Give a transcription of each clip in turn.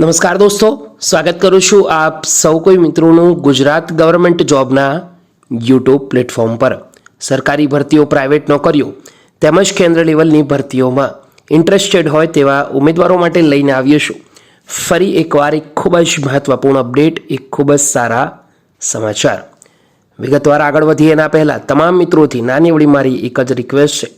નમસ્કાર દોસ્તો, સ્વાગત કરું છું આપ સૌ કોઈ મિત્રોનું ગુજરાત ગવર્મેન્ટ જોબના યુટ્યુબ પ્લેટફોર્મ પર. સરકારી ભરતીઓ પ્રાઇવેટ નોકરીઓ તેમજ કેન્દ્ર લેવલની ભરતીઓમાં ઇન્ટરેસ્ટેડ હોય તેવા ઉમેદવારો માટે લઈને આવ્યો છું. ફરી એકવાર એક ખૂબ જ મહત્ત્વપૂર્ણ અપડેટ એક ખૂબ જ સારા સમાચાર. વિગતવાર આગળ વધીએ એના પહેલાં તમામ મિત્રોથી નાની એવડી મારી એક જ રિક્વેસ્ટ છે.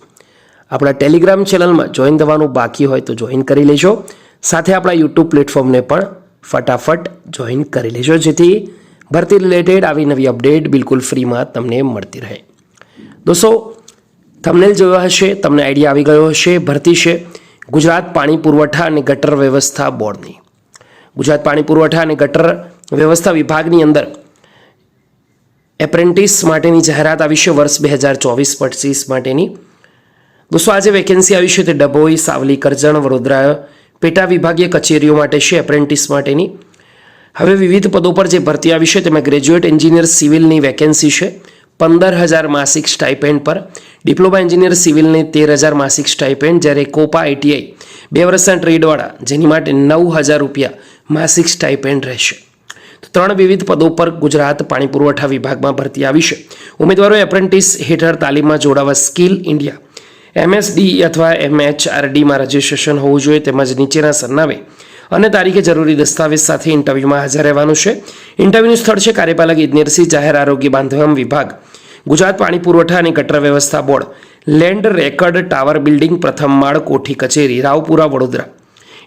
આપણા ટેલિગ્રામ ચેનલમાં જોઈન થવાનું બાકી હોય તો જોઈન કરી લેજો. સાથે આપણા યુટ્યુબ પ્લેટફોર્મને પણ ફટાફટ જોઈન કરી લેજો, જેથી ભરતી રિલેટેડ આવી નવી અપડેટ બિલકુલ ફ્રીમાં તમને મળતી રહે. દોસ્તો તમને જોયો હશે, તમને આઈડિયા આવી ગયો હશે, ભરતી છે. ગુજરાત પાણી પુરવઠા અને ગટર વ્યવસ્થા બોર્ડની. ગુજરાત પાણી પુરવઠા અને ગટર વ્યવસ્થા વિભાગની અંદર એપ્રેન્ટિસ માટેની જાહેરાત આવી છે વર્ષ બે હજાર ચોવીસ પચીસ માટેની. દોસ્તો, આજે વેકેન્સી આવી છે તે ડભોઈ, સાવલી, કરજણ, વડોદરા પેટા વિભાગીય કચેરીઓ માટે છે એપ્રેન્ટિસ માટેની. હવે વિવિધ પદો પર જે ભરતી આવી છે, તેમાં ગ્રેજ્યુએટ એન્જિનિયર સિવિલની વેકેન્સી છે, પંદર હજાર માસિક સ્ટાઇપેન્ડ પર. ડિપ્લોમા એન્જિનિયર સિવિલની તેર હજાર માસિક સ્ટાઇપેન્ડ જ્યારે કોપા આઈટીઆઈ બે વર્ષના ટ્રેડવાળા જેની માટે નવ હજાર રૂપિયા માસિક સ્ટાઇપેન્ડ રહેશે. ત્રણ વિવિધ પદો પર ગુજરાત પાણી પુરવઠા વિભાગમાં ભરતી આવી છે. ઉમેદવારો એપ્રેન્ટિસ હેઠળ તાલીમમાં જોડાવા સ્કિલ ઇન્ડિયા એમએસડી અથવા એમએચઆરડીમાં રજિસ્ટ્રેશન હોવું જોઈએ તેમજ નીચેના સરનામે. અને તારીખે જરૂરી દસ્તાવેજ સાથે ઇન્ટરવ્યૂમાં હાજર રહેવાનું છે. ઇન્ટરવ્યૂનું સ્થળ છે કાર્યપાલક ઇજનેરસિંહ જાહેર આરોગ્ય બાંધકામ વિભાગ. ગુજરાત પાણી પુરવઠા અને ગટર વ્યવસ્થા board. Land record tower building પ્રથમ માળ કોઠી કચેરી, રાવપુરા, વડોદરા.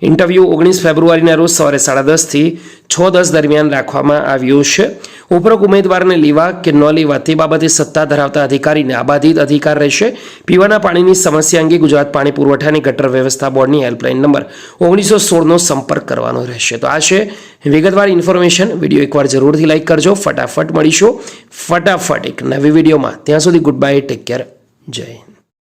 ઇન્ટરવ્યૂ ઓગણીસ ફેબ્રુઆરીના રોજ સવારે સાડા દસથી છ દસ દરમિયાન રાખવામાં આવ્યું છે. ઉપરોક્ત ઉમેદવારને લેવા કે ન લેવા તે બાબતે સત્તા ધરાવતા અધિકારીને આબાધિત અધિકાર રહેશે. પીવાના પાણીની સમસ્યા અંગે ગુજરાત પાણી પુરવઠાની ગટર વ્યવસ્થા બોર્ડની હેલ્પલાઇન નંબર ઓગણીસો સોળનો સંપર્ક કરવાનો રહેશે. તો આ છે વિગતવાર ઇન્ફોર્મેશન. વીડિયો એકવાર જરૂરથી લાઈક કરજો. ફટાફટ મળીશું. ફટાફટ એક નવી વિડીયોમાં. ત્યાં સુધી ગુડ બાય ટેક કેર. જય